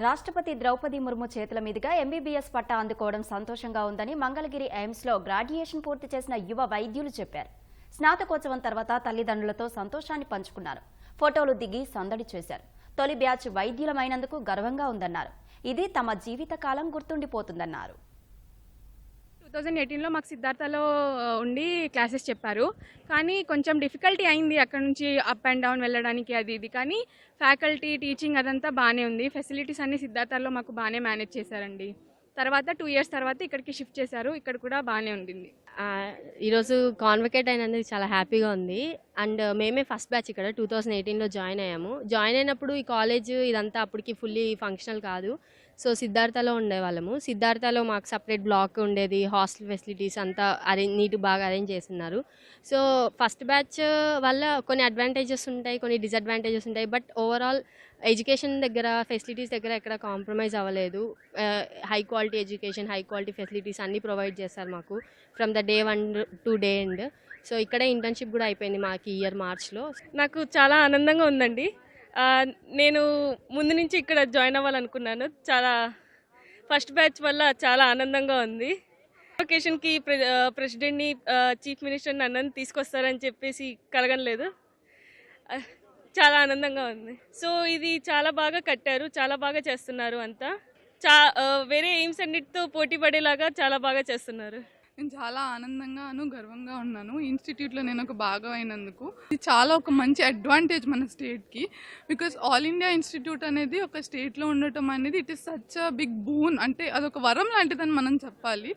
రాష్ట్రపతి ద్రౌపది ముర్ము చేతుల మీదుగా ఎంబీబీఎస్ పట్టా అందుకోవడం సంతోషంగా ఉందని మంగళగిరి ఎయిమ్స్లో గ్రాడ్యుయేషన్ పూర్తి చేసిన యువ వైద్యులు చెప్పారు. స్నాతకోత్సవం తర్వాత తల్లిదండ్రులతో సంతోషాన్ని పంచుకున్నారు. ఫోటోలు దిగి సందడి చేశారు. తొలి బ్యాచ్ వైద్యులమైనందుకు గర్వంగా ఉందన్నారు. ఇది తమ జీవితకాలం గుర్తుండిపోతుందన్నారు. థౌజండ్ ఎయిటీన్లో మాకు సిద్ధార్థలో ఉండి క్లాసెస్ చెప్పారు. కానీ కొంచెం డిఫికల్టీ అయింది అక్కడ నుంచి అప్ అండ్ డౌన్ వెళ్ళడానికి అది ఇది. కానీ ఫ్యాకల్టీ టీచింగ్ అదంతా బాగానే ఉంది. ఫెసిలిటీస్ అన్ని సిద్ధార్థలో మాకు బాగానే మేనేజ్ చేశారండి. తర్వాత టూ ఇయర్స్ తర్వాత ఇక్కడికి షిఫ్ట్ చేశారు. ఇక్కడ కూడా బాగానే ఉండింది. ఈరోజు కాన్వకేట్ అయినందుకు చాలా హ్యాపీగా ఉంది. అండ్ మేమే ఫస్ట్ బ్యాచ్ ఇక్కడ టూ థౌజండ్ ఎయిటీన్లో జాయిన్ అయ్యాము. జాయిన్ అయినప్పుడు ఈ కాలేజ్ ఇదంతా అప్పటికి ఫుల్లీ ఫంక్షనల్ కాదు. సో సిద్ధార్థలో ఉండేవాళ్ళము. సిద్ధార్థలో మాకు సపరేట్ బ్లాక్ ఉండేది. హాస్టల్ ఫెసిలిటీస్ అంతా అరేంజ్ నీట్ బాగా అరేంజ్ చేస్తున్నారు. సో ఫస్ట్ బ్యాచ్ వల్ల కొన్ని అడ్వాంటేజెస్ ఉంటాయి కొన్ని డిసడ్వాంటేజెస్ ఉంటాయి. బట్ ఓవరాల్ ఎడ్యుకేషన్ దగ్గర ఫెసిలిటీస్ దగ్గర ఎక్కడ కాంప్రమైజ్ అవ్వలేదు. High quality education high quality facilities అన్నీ ప్రొవైడ్ చేస్తారు మాకు. From the day one to day end. So ఇక్కడే ఇంటర్న్షిప్ కూడా అయిపోయింది మాకు ఈ ఇయర్ మార్చ్లో నాకు చాలా ఆనందంగా ఉందండి. నేను ముందు నుంచి ఇక్కడ జాయిన్ అవ్వాలనుకున్నాను. చాలా ఫస్ట్ బ్యాచ్ వల్ల చాలా ఆనందంగా ఉంది. లొకేషన్కి ప్రె ప్రెసిడెంట్ని చీఫ్ మినిస్టర్ని అన్నని తీసుకొస్తారని చెప్పేసి కలగనలేదు చాలా ఆనందంగా ఉంది. సో ఇది చాలా బాగా కట్టారు చాలా బాగా చేస్తున్నారు అంతా. చా వేరే ఎయిమ్స్ అన్నిటితో పోటీ పడేలాగా చాలా బాగా చేస్తున్నారు. నేను చాలా ఆనందంగాను గర్వంగా ఉన్నాను. ఇన్స్టిట్యూట్లో నేను ఒక భాగం అయినందుకు ఇది చాలా ఒక మంచి అడ్వాంటేజ్ మన స్టేట్కి. బికాస్ ఆల్ ఇండియా ఇన్స్టిట్యూట్ అనేది ఒక స్టేట్లో ఉండటం అనేది it is such a big boon. అంటే అదొక వరం లాంటిదని మనం చెప్పాలి.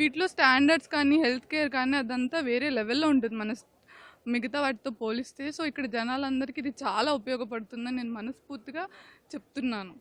వీటిలో స్టాండర్డ్స్ కానీ హెల్త్ కేర్ కానీ అదంతా వేరే లెవెల్లో ఉంటుంది మన మిగతా వాటితో పోలిస్తే. సో ఇక్కడ జనాలందరికీ ఇది చాలా ఉపయోగపడుతుందని నేను మనస్ఫూర్తిగా చెప్తున్నాను.